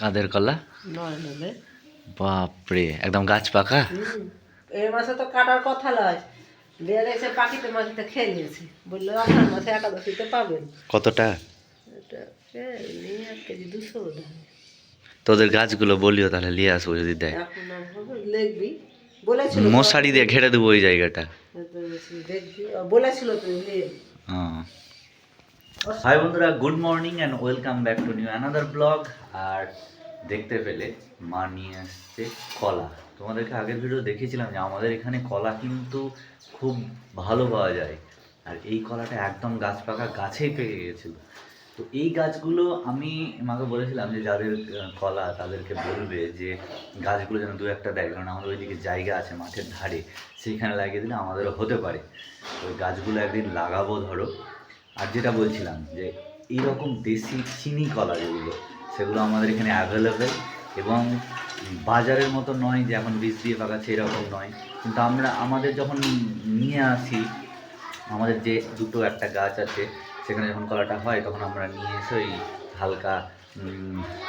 কাদের কলা বাপরে একদম গাছ পাকা? এই মাসে তো কাটার কথা নয় পাখিতে মাখিতে খেয়ে নিয়েছি। বলল আপনার মাসে একাদশীতে পাবেন। কতটা? এটা এই এক কেজি দুশো তোদের গাছগুলো বলিও তাহলে নিয়ে আসব যদি দেয়। মশারি দিয়ে ঘেরে দেবো ওই জায়গাটা। বলেছিল নিয়ে। হাই বন্ধুরা good morning and welcome back to new another blog আর দেখতে পেলে মা নিয়ে আসছে কলা। তোমাদেরকে আগের ভিডিও দেখিয়েছিলাম যে আমাদের এখানে কলা কিন্তু খুব ভালো পাওয়া যায়। আর এই কলাটা একদম গাছ পাকা গাছেই পেকে গেছিল। তো এই গাছগুলো আমি মাকে বলেছিলাম যে যাদের কলা তাদেরকে বলবে যে গাছগুলো যেন দু একটা দেয়, কারণ আমাদের ওইদিকে জায়গা আছে মাঠের ধারে, সেইখানে লাগিয়ে দিলে আমাদেরও হতে পারে। ওই গাছগুলো একদিন লাগাবো ধরো। আর যেটা বলছিলাম যে এইরকম দেশি চিনি কলা যেগুলো সেগুলো আমাদের এখানে অ্যাভেলেবেল এবং বাজারের মতো নয় যে এখন বীজ দিয়ে পাকাচ্ছে এরকম নয়। কিন্তু আমরা, আমাদের যখন নিয়ে আসি, আমাদের যে দুটো একটা গাছ আছে, সেখানে যখন কলাটা হয়, তখন আমরা নিয়ে এসে ওই হালকা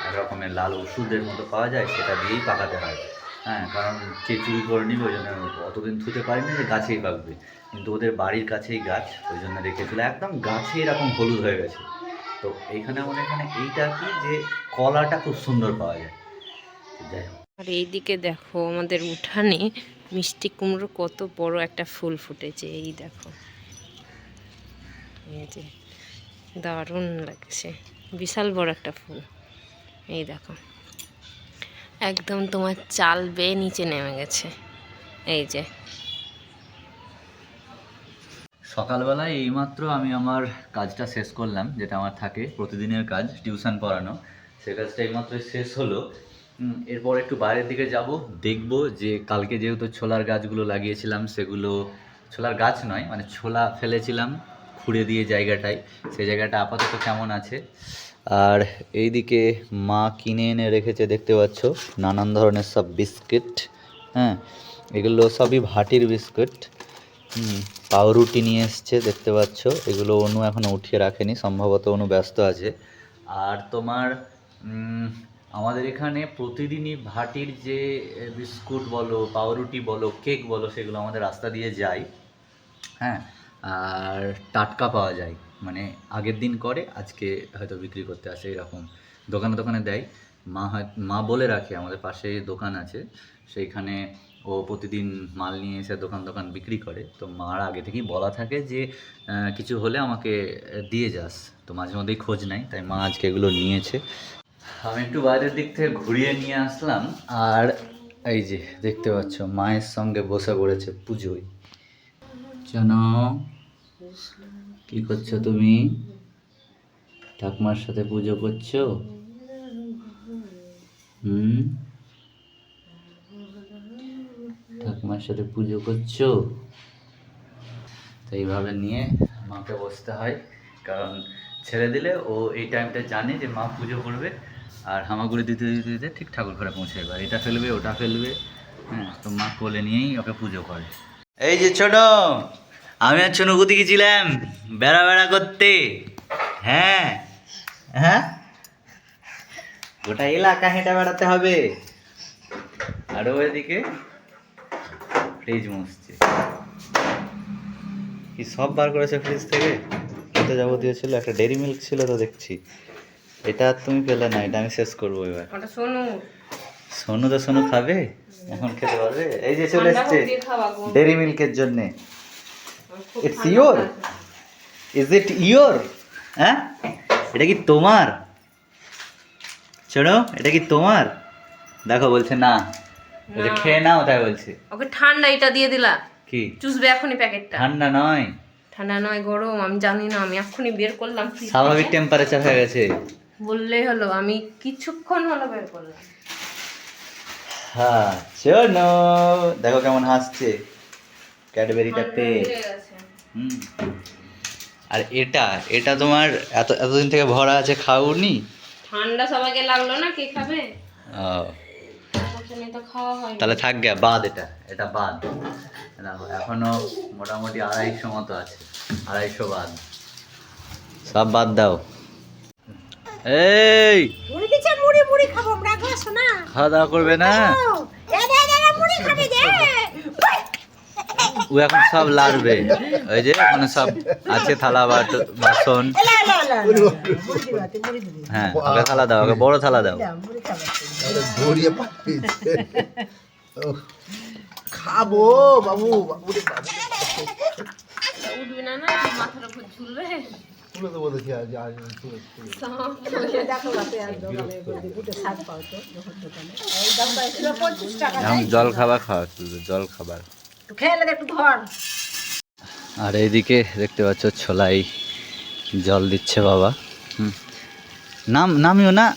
এক রকমের লাল ওষুধের মতো পাওয়া যায়, সেটা দিয়েই পাকাতে হয়। হ্যাঁ কারণ কে চুরি করে নিবে ওই জন্য অতদিন ধুতে পারিনি, যে গাছেই পাকবে। কিন্তু ওদের বাড়ির কাছেই গাছ, ওই জন্য রেখেছিল। একদম গাছে এরকম হলুদ হয়ে গেছে। তো এইখানে আমাদের এখানে এইটা কি? যে কলাটা খুব সুন্দর পাওয়া যায়। যাই হোক। আর এইদিকে দেখো আমাদের উঠানে মিষ্টি কুমড়ো কত বড় একটা ফুল ফুটেছে, এই দেখো। এই যে দারুণ লাগছে। বিশাল বড় একটা ফুল। এই দেখো। একদম তোমার চাল বেয়ে নিচে নেমে গেছে। এই যে। সকালবেলায় এইমাত্র আমি আমার কাজটা শেষ করলাম, যেটা আমার থাকে প্রতিদিনের কাজ, টিউশন পড়ানো। সে কাজটা এইমাত্র শেষ হলো। এরপর একটু বাইরের দিকে যাব, দেখব যে কালকে যেহেতু ছোলার গাছগুলো লাগিয়েছিলাম, সেগুলো ছোলার গাছ নয় মানে ছোলা ফেলেছিলাম খুঁড়ে দিয়ে জায়গাটায়। সেই জায়গাটা আপাতত কেমন আছে? আর এইদিকে মা কিনে এনে রেখেছে, দেখতে পাচ্ছ? নানান ধরনের সব বিস্কিট হ্যাঁ? এগুলো সবই ভাটির বিস্কুট। পাউরুটি নিয়ে এসছে, দেখতে পাচ্ছ? এগুলো অনু এখনও উঠিয়ে রাখেনি, সম্ভবত অনু ব্যস্ত আছে। আর তোমার আমাদের এখানে প্রতিদিনই ভাটির যে বিস্কুট বলো, পাউরুটি বলো, কেক বলো, সেগুলো আমাদের রাস্তা দিয়ে যায়। হ্যাঁ? আর টাটকা পাওয়া যায়। মানে আগের দিন করে, আজকে হয়তো বিক্রি করতে আসে এরকম। দোকানে দোকানে দেয়। মা হয়, মা বলে রাখে, আমাদের পাশে দোকান আছে, সেইখানে ও প্রতিদিন মাল নিয়ে এসে দোকান দোকান বিক্রি করে। তো মার আগে থেকেই বলা থাকে যে কিছু হলে আমাকে দিয়ে যাস। তো মাঝে মধ্যেই খোঁজ নাই তাই মা আজকে এগুলো নিয়েছে। আমি একটু বাইরের দিক থেকে ঘুরিয়ে নিয়ে আসলাম, আর এই যে দেখতে পাচ্ছ, মায়ের সঙ্গে বসে পড়েছে পুজোয়। জানো কি করছ তুমি? ঠাকুমার সাথে পুজো করছ? হুম? ঠাকুমার সাথে পুজো করছ? তো এইভাবে নিয়ে মাকে বসতে হয়, কারণ ছেড়ে দিলে ও এই টাইমটা জানে যে মা পুজো করবে, আর হামাগুড়ি দিতে দিতে দিতে ঠিক ঠাকুর ঘরে পৌঁছে যাবে, আর এটা ফেলবে, ওটা ফেলবে হ্যাঁ তো মা কোলে নিয়েই ওকে পুজো করে। এই যে ছোট আমি আর ছোনু কোথায় গেছিলাম? বেড়া বেড়া করতে। হ্যাঁ। হ্যাঁ? গোটা এলাকা হেঁটে বেড়াতে হবে। আর ওইদিকে ফ্রিজ মুছছে। কি সব বার করেছে ফ্রিজ থেকে? কত যাবতীয় ছিল একটা ডেরি মিল্ক ছিল তো দেখছি। এটা আর তুমি পেলে না এটা আমি শেষ করব এবার। শোনো সোনু। তো সোনু খাবে? এখন খেতে পারবে? এই যে চলে এসছে ডেরি মিল্কের জন্যে। It's your is it your হ্যাঁ? এটা কি তোমার? শোনো এটা কি তোমার? দেখো বলছে না। বলছে খেয়ে নাও তাই বলছে। ওকে ঠান্ডা এটা দিয়ে দিলা। কি? চুষবে এখনই প্যাকেটটা। ঠান্ডা নয়। ঠান্ডা নয় গরম আমি জানি না আমি এক্ষুনি বের করলাম স্বাভাবিক টেম্পারেচার হয়ে গেছে। বললেই হলো আমি কিছুক্ষণ হলো বের করলাম। হ্যাঁ শোনো। দেখো কেমন হাসছে। ক্যাডবেরিটা পেয়ে। আর এটা এটা তোমার এত এতদিন থেকে ভরা আছে খাওনি? ঠান্ডা সবাইকে লাগল না? কে খাবে? তাহলে থাক গে বাদ এটা এটা বাদ। এখনও মোটামুটি আড়াইশো মতো আছে আড়াইশো বাদ। সব বাদ দাও। এই! মুড়ি মুড়ি মুড়ি খাব। আমরা খাওয়া দাওয়া করবে না? ও এখন সব লাড়বে। ওই যে ওখানে সব আছে থালা বাট- বাসন। হ্যাঁ ওকে থালা দাও ওকে বড় থালা দাও। খাব বাবু উঠবে না না মাথার উপর ঝুলবে। তুলে দেবো দেখি আজ আজ তুলে তুলে এখন জল খাবার খাওয়া জল খাবার। খেয়ে একটু ধর। আর এইদিকে দেখতে পাচ্ছ ছোলাই জল দিচ্ছে বাবা। হুম। নাম নামিও না?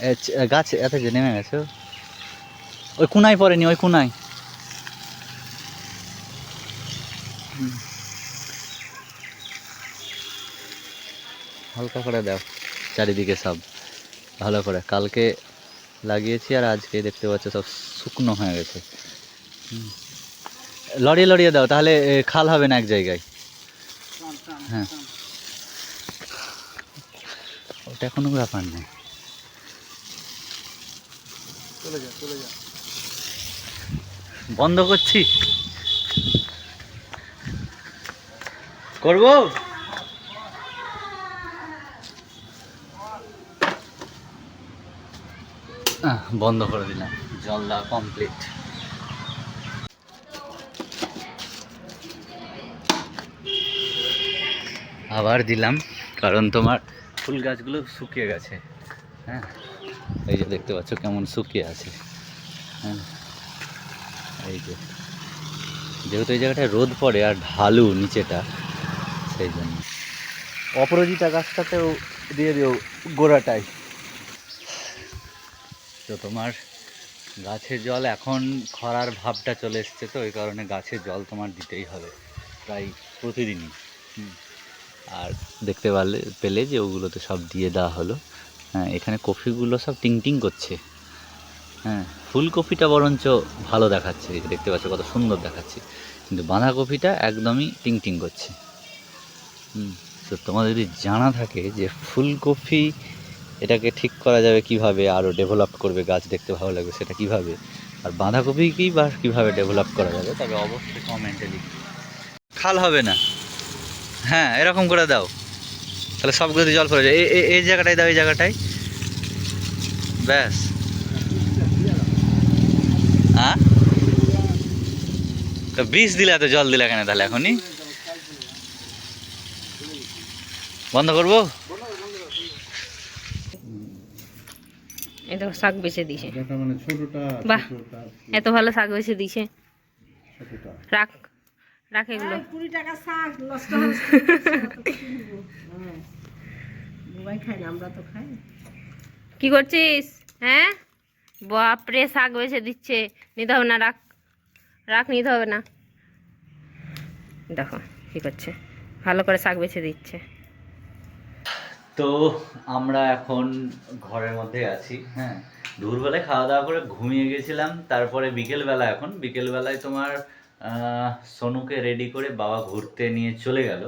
এ, গাছ এত যে নেমে গেছো। ওই কুনায় পড়েনি ওই কুনায়। হালকা করে দাও চারিদিকে সব। ভালো করে। কালকে লাগিয়েছি আর আজকে দেখতে পাচ্ছ সব শুকনো হয়ে গেছে। হুম। লড়িয়ে লড়িয়ে দাও তাহলে খাল হবে না এক জায়গায়। হ্যাঁ। ওটা কোনো ব্যাপার নেই। চলে যা চলে যা। বন্ধ করছি। করব? বন্ধ করে দিলাম। জল দেওয়া কমপ্লিট আবার দিলাম, কারণ তোমার ফুল গাছগুলো শুকিয়ে গেছে। হ্যাঁ এই যে দেখতে পাচ্ছ কেমন শুকিয়ে আছে। হ্যাঁ এই যে। যেহেতু এই জায়গাটায় রোদ পড়ে আর ঢালু নিচেটা, সেই জন্য। অপরাজিতা গাছটাতেও দিয়ে দিও গোড়াটাই তো তোমার গাছের জল এখন খরার ভাবটা চলে এসছে তো ওই কারণে গাছের জল তোমার দিতেই হবে, প্রায় প্রতিদিনই। হুম। আর দেখতে পারলে, পেলে যে ওগুলোতে সব দিয়ে দেওয়া হলো। হ্যাঁ এখানে কফিগুলো সব টিং টিং করছে। হ্যাঁ ফুলকপিটা বরঞ্চ ভালো দেখাচ্ছে। দেখতে পাচ্ছ কত সুন্দর দেখাচ্ছে। কিন্তু বাঁধাকপিটা একদমই টিং টিং করছে। হুম, তো তোমাদের যদি জানা থাকে যে ফুলকপি এটাকে ঠিক করা যাবে কীভাবে আরও ডেভেলপ করবে, গাছ দেখতে ভালো লাগবে সেটা কীভাবে, আর বাঁধাকপিকেই বা কীভাবে ডেভেলপ করা যাবে তবে অবশ্যই কমেন্টে লিখবে। খাল হবে না। হ্যাঁ এরকম করে দাও। তাহলে সবগুলোতে জল পড়ে যায়। এই- জায়গাটায় দাও এই জায়গাটায়। ব্যাস। হ্যাঁ তো বিষ দিলে এত জল দিলে কেন তাহলে এখনই? বন্ধ করব? এই দেখো শাক বেছে দিছে মানে ছোটটা বাহ। ছোটটা এত ভালো শাক বেছে দিছে ছোটটা। রাখ। রাখ এগুলো। কুড়ি টাকা শাক নষ্ট বুবাই খাই না আমরা তো খাই। কি করছিস? হ্যাঁ? বাপরে শাক বেছে দিচ্ছে। নিতে হবে না রাখ। রাখ নিতে হবে না। দেখো কি করছে। ভালো করে শাক বেছে দিচ্ছে। তো আমরা এখন ঘরের মধ্যে আছি হ্যাঁ। দুপুরবেলায় খাওয়া দাওয়া করে ঘুমিয়ে গেছিলাম তারপরে বিকেলবেলা এখন। বিকেলবেলায় তোমার সোনুকে রেডি করে বাবা ঘুরতে নিয়ে চলে গেল।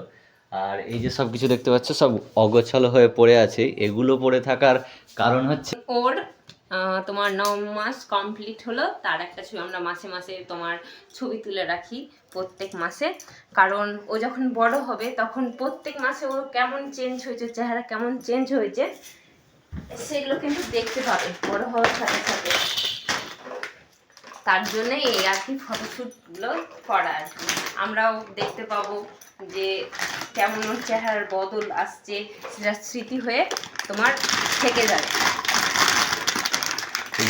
আর এই যে সব কিছু দেখতে পাচ্ছ, সব অগোছালো হয়ে পড়ে আছে। এগুলো পড়ে থাকার কারণ হচ্ছে ওর তোমার ন মাস কমপ্লিট হলো। তার একটা ছবি আমরা মাসে মাসে তোমার ছবি তুলে রাখি প্রত্যেক মাসে। কারণ ও যখন বড় হবে, তখন প্রত্যেক মাসে ওর কেমন চেঞ্জ হয়েছে, চেহারা কেমন চেঞ্জ হয়েছে, সেগুলো কিন্তু দেখতে পাবে। বড় হওয়ার সাথে সাথে। তার জন্য এই আর কি ফটোশ্যুটগুলো করা আর কি। আমরাও দেখতে পাবো যে কেমন ওর চেহারার বদল আসছে সেটা স্মৃতি হয়ে তোমার থেকে যাবে।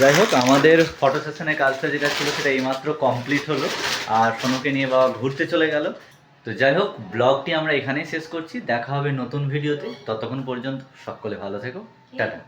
যাই হোক আমাদের ফটো সেশনের কাজটা যেটা ছিল সেটা এইমাত্র কমপ্লিট হলো। আর সোনুকে নিয়ে বাবা ঘুরতে চলে গেল। তো যাই হোক ব্লগটি আমরা এখানেই শেষ করছি। দেখা হবে নতুন ভিডিওতে ততক্ষণ পর্যন্ত সকলে ভালো থেকো। টাটা।